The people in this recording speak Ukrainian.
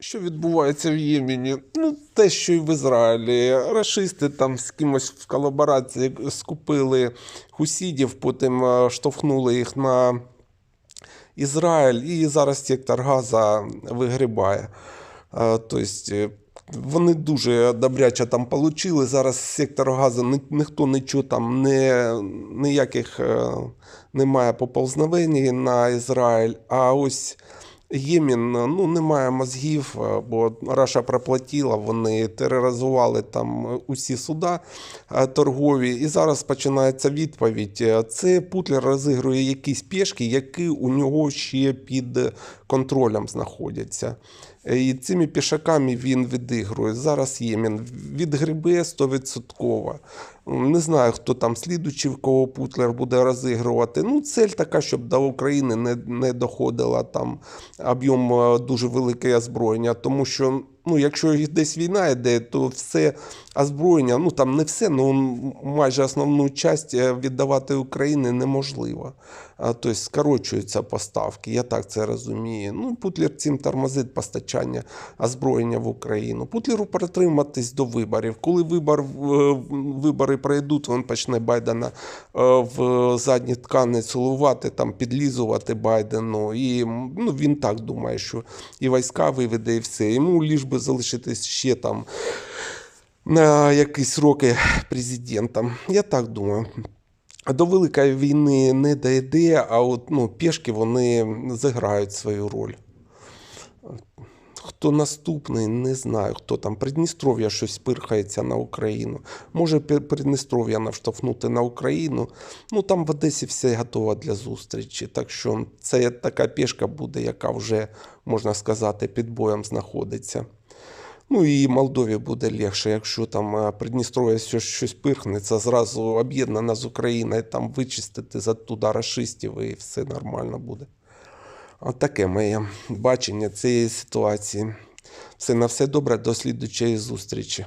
Що відбувається в Ємені? Ну, те, що і в Ізраїлі. Рашисти там з кимось в колаборації скупили хусідів, потім е, штовхнули їх на Ізраїль, і зараз сектор Газа вигрібає. Е, Тобто е, вони дуже добряче там получили. Зараз сектор газу ні, ніхто нічого там не, ніяких немає поповзновень на Ізраїль. А ось Ємін, ну немає мозгів, е, бо Раша проплатила, вони тероризували там усі суда е, торгові. І зараз починається відповідь. Е, Це Путлер розігрує якісь пішки, які у нього ще під контролем знаходяться. Е, І цими пішаками він відігрує. Зараз Ємін відгребе 100%. Не знаю, хто там слідучий, в кого Путлер буде розігрувати. Ну, цель така, щоб до України не, не доходила там об'єм е, дуже велике озброєння. Тому що, ну, якщо десь війна йде, то все озброєння, ну там не все, ну майже основну часть е, віддавати Україні неможливо. А, Тобто скорочуються поставки, я так це розумію. Ну, Путлер цим тормозить постачання озброєння в Україну. Путлеру протриматись до виборів. Коли вибор, е, вибори пройдуть, він почне Байдена е, в задні ткани цілувати, там, підлізувати Байдену. І ну, він так думає, що і війська виведе, і все. Йому ліж би залишитись ще там на якісь роки президентом. Я так думаю. До Великої війни не дійде, а от ну, пішки вони зіграють свою роль. Хто наступний, не знаю. Хто там. Придністров'я щось пирхається на Україну. Може Придністров'я наштовхнути на Україну. Ну там в Одесі все готово для зустрічі. Так що це така пішка буде, яка вже, можна сказати, під боєм знаходиться. Ну і Молдові буде легше, якщо там е, Придністров'я щось, щось пирхнеться, зразу об'єднана з Україною, там вичистити за туди расистів і все нормально буде. От таке моє бачення цієї ситуації. Все на все добре, до слідучої зустрічі.